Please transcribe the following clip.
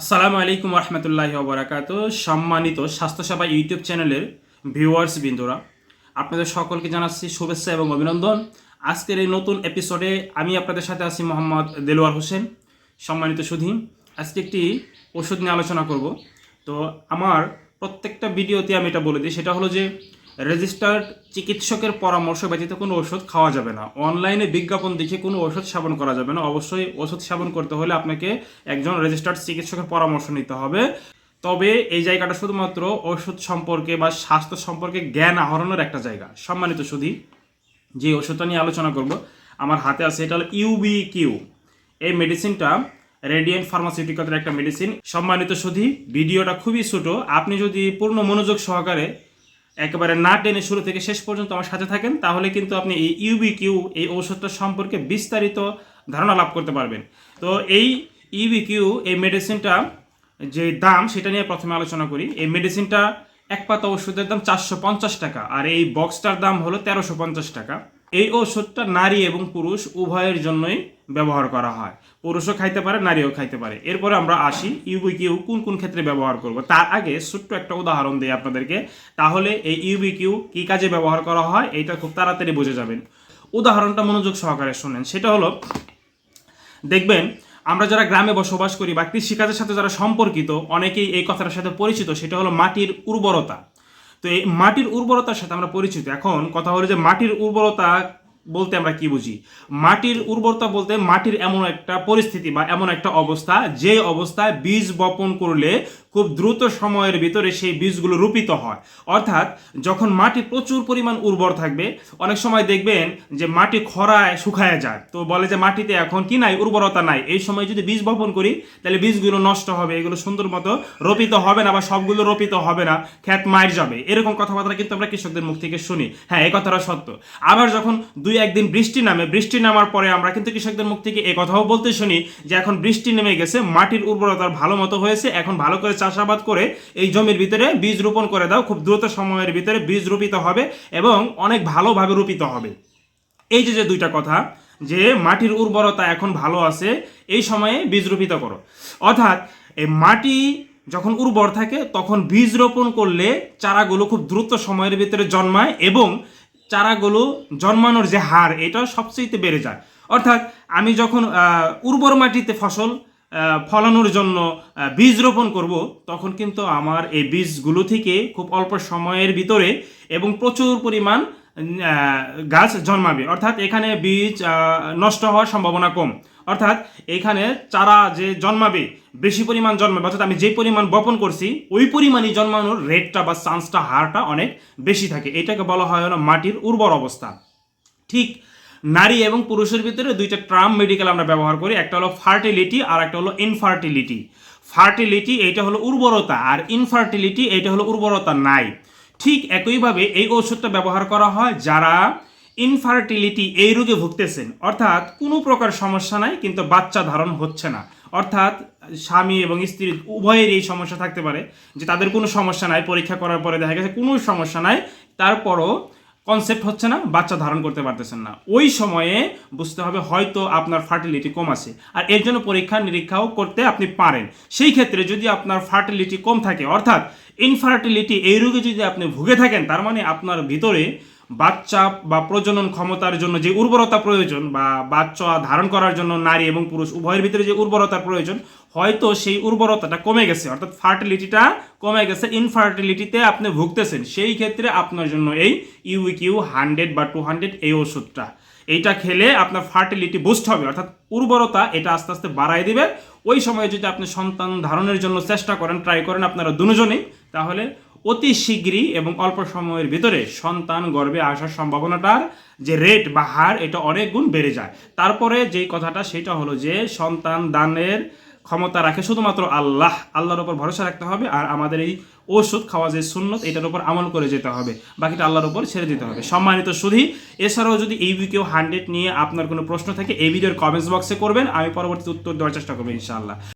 আসসালামু আলাইকুম রহমতুল্লাহ বরাকাত সম্মানিত স্বাস্থ্যসেবা ইউটিউব চ্যানেলের ভিউয়ার্স বিন্দুরা, আপনাদের সকলকে জানাচ্ছি শুভেচ্ছা এবং অভিনন্দন। আজকের এই নতুন এপিসোডে আমি আপনাদের সাথে আছি মোহাম্মদ দেলোয়ার হোসেন, সম্মানিত সুধী। আজকে একটি ওষুধ নিয়ে আলোচনা করব। তো আমার প্রত্যেকটা ভিডিওতে আমি এটা বলে দিই, সেটা হলো যে রেজিস্টার্ড চিকিৎসকের পরামর্শ ব্যতীত কোনো ওষুধ খাওয়া যাবে না। অনলাইনে বিজ্ঞাপন দেখে কোনো ওষুধ সেবন করা যাবে না। অবশ্যই ওষুধ সেবন করতে হলে আপনাকে একজন রেজিস্টার্ড চিকিৎসকের পরামর্শ নিতে হবে। তবে এই জায়গাটা শুধুমাত্র ওষুধ সম্পর্কে বা স্বাস্থ্য সম্পর্কে জ্ঞান আহরণের একটা জায়গা। সম্মানিত সুধী, যে ওষুধটা নিয়ে আলোচনা করব, আমার হাতে আছে, এটা হলো ইউবি কিউ এই মেডিসিনটা রেডিয়েন্ট ফার্মাসিউটিক্যালের একটা মেডিসিন সম্মানিত সুধী, ভিডিওটা খুবই ছোট। আপনি যদি পূর্ণ মনোযোগ সহকারে একেবারে না টেনে শুরু থেকে শেষ পর্যন্ত আমার সাথে থাকেন, তাহলে কিন্তু আপনি এই ইউবি কিউ এই ঔষধটা সম্পর্কে বিস্তারিত ধারণা লাভ করতে পারবেন। তো এই ইউবি কিউ এই মেডিসিনটা যে দাম, সেটা নিয়ে প্রথমে আলোচনা করি। এই মেডিসিনটা এক পাতা ওষুধের দাম চারশো পঞ্চাশ টাকা, আর এই বক্সটার দাম হলো তেরোশো পঞ্চাশ টাকা। এই ওষুধটা নারী এবং পুরুষ উভয়ের জন্যই ব্যবহার করা হয়। পুরুষও খাইতে পারে, নারীও খাইতে পারে। এরপরে আমরা আসি ইউবি কিউ কোন কোন ক্ষেত্রে ব্যবহার করব। তার আগে ছোট্ট একটা উদাহরণ দিই আপনাদেরকে। তাহলে এই ইউবি কিউ কী কাজে ব্যবহার করা হয় এটা খুব তাড়াতাড়ি বুঝে যাবেন। উদাহরণটা মনোযোগ সহকারে শোনেন। সেটা হলো, দেখবেন, আমরা যারা গ্রামে বসবাস করি বা কৃষিকাজের সাথে যারা সম্পর্কিত, অনেকেই এই কথাটার সাথে পরিচিত, সেটা হলো মাটির উর্বরতা। তো এই মাটির উর্বরতার সাথে আমরা পরিচিত। এখন কথা হলো যে মাটির উর্বরতা বলতে আমরা কি বুঝি? মাটির উর্বরতা বলতে মাটির এমন একটা পরিস্থিতি বা এমন একটা অবস্থা, যে অবস্থায় বীজ বপন করলে খুব দ্রুত সময়ের ভিতরে সেই বীজগুলো রূপিত হয়। অর্থাৎ যখন মাটি প্রচুর পরিমাণ উর্বর থাকবে, অনেক সময় দেখবেন যে মাটি খরায় শুকায় যায়। তো বলে যে মাটিতে এখন কি নাই, উর্বরতা নাই। এই সময় যদি বীজ বপন করি, তাহলে বীজগুলো নষ্ট হবে, এগুলো সুন্দর মতো রোপিত হবে না বা সবগুলো রোপিত হবে না খ্যাত মার যাবে। এরকম কথাবার্তা কিন্তু আমরা কৃষকদের মুখ থেকে শুনি। হ্যাঁ এই কথাটা সত্য। আবার যখন দুই একদিন বৃষ্টি নামে, বৃষ্টি নামার পরে আমরা কিন্তু কৃষকদের মুখ থেকে এ কথাও বলতে শুনি যে এখন বৃষ্টি নেমে গেছে, মাটির উর্বরতা ভালো মতো হয়েছে, এখন ভালো করে চাষাবাদ করে এই জমির ভিতরে বীজ রোপণ করে দাও, খুব দ্রুত সময়ের ভিতরে বীজ রোপিত হবে এবং অনেক ভালোভাবে রোপিত হবে। এই যে যে দুইটা কথা, যে মাটির উর্বরতা এখন ভালো আছে, এই সময়ে বীজ রোপিত করো। অর্থাৎ এই মাটি যখন উর্বর থাকে, তখন বীজ রোপণ করলে চারাগুলো খুব দ্রুত সময়ের ভিতরে জন্মায় এবং চারাগুলো জন্মানোর যে হার এটা সবচেয়ে বেড়ে যায়। অর্থাৎ, আমি যখন উর্বর মাটিতে ফসল ফলানোর জন্য বীজ রোপণ করব, তখন কিন্তু আমার এই বীজগুলো থেকে খুব অল্প সময়ের ভিতরে এবং প্রচুর পরিমাণ গাছ জন্মাবে। অর্থাৎ এখানে বীজ নষ্ট হওয়ার সম্ভাবনা কম। অর্থাৎ এখানে চারা যে জন্মাবে, বেশি পরিমাণ জন্মাবে, অর্থাৎ আমি যে পরিমাণ বপন করছি, ওই পরিমাণই জন্মানোর রেটটা বা চান্সটা হারটা অনেক বেশি থাকে। এটাকে বলা হয় মাটির উর্বর অবস্থা। ঠিক নারী এবং পুরুষের ভিতরে দুইটা ট্রাম মেডিকেল আমরা ব্যবহার করি। একটা হলো ফার্টিলিটি আর একটা হলো ইনফার্টিলিটি ফার্টিলিটি এইটা হলো উর্বরতা আর ইনফার্টিলিটি এইটা হলো উর্বরতা নাই। ঠিক একইভাবে এই ওষুধটা ব্যবহার করা হয় যারা ইনফার্টিলিটি এই রোগে ভুগতেছেন। অর্থাৎ কোনো প্রকার সমস্যা নাই, কিন্তু বাচ্চা ধারণ হচ্ছে না। অর্থাৎ স্বামী এবং স্ত্রী উভয়ের এই সমস্যা থাকতে পারে যে তাদের কোনো সমস্যা নাই, পরীক্ষা করার পরে দেখা গেছে কোনো সমস্যা নাই। তারপরও কনসেপ্ট হচ্ছে না, বাচ্চা ধারণ করতে পারতেছেন না। ওই সময়ে বুঝতে হবে হয়তো আপনার ফার্টিলিটি কম আছে। আর এর জন্য পরীক্ষা নিরীক্ষাও করতে আপনি পারেন। সেই ক্ষেত্রে যদি আপনার ফার্টিলিটি কম থাকে, অর্থাৎ ইনফার্টিলিটি এই রোগে যদি আপনি ভুগে থাকেন, তার মানে আপনার ভিতরে বাচ্চা বা প্রজনন ক্ষমতার জন্য যে উর্বরতা প্রয়োজন বা বাচ্চা ধারণ করার জন্য নারী এবং পুরুষ উভয়ের ভিতরে যে উর্বরতার প্রয়োজন, হয়তো সেই উর্বরতাটা কমে গেছে। অর্থাৎ ফার্টিলিটিটা কমে গেছে ইনফার্টিলিটিতে আপনি ভুগতেছেন। সেই ক্ষেত্রে আপনার জন্য এই ইউইকিউ হান্ড্রেড বা টু হান্ড্রেড এই ওষুধটা। এইটা খেলে আপনার ফার্টিলিটি বুস্ট হবে। অর্থাৎ উর্বরতা এটা আস্তে আস্তে বাড়ায় দিবে। ওই সময়ে যদি আপনি সন্তান ধারণের জন্য চেষ্টা করেন ট্রাই করেন আপনারা দুজনেই, তাহলে অতি শীঘ্রই এবং অল্প সময়ের ভিতরে সন্তান গর্ভে আসার সম্ভাবনাটার যে রেট বা হার, এটা অনেক গুণ বেড়ে যায়। তারপরে যেই কথাটা, সেটা হলো যে সন্তান দানের ক্ষমতা রাখে শুধুমাত্র আল্লাহ। আল্লাহর উপর ভরসা রাখতে হবে আর আমাদের এই ওষুধ খাওয়া যে সুন্নত, এটার উপর আমল করে যেতে হবে। বাকিটা আল্লাহর উপর ছেড়ে দিতে হবে। সম্মানিত সুধি, এছাড়াও যদি এই ভিডিও হান্ড্রেড নিয়ে আপনার কোনো প্রশ্ন থাকে, এই ভিডিওর কমেন্টস বক্সে করবেন। আমি পরবর্তী উত্তর দেওয়ার চেষ্টা করব, ইনশাআল্লাহ।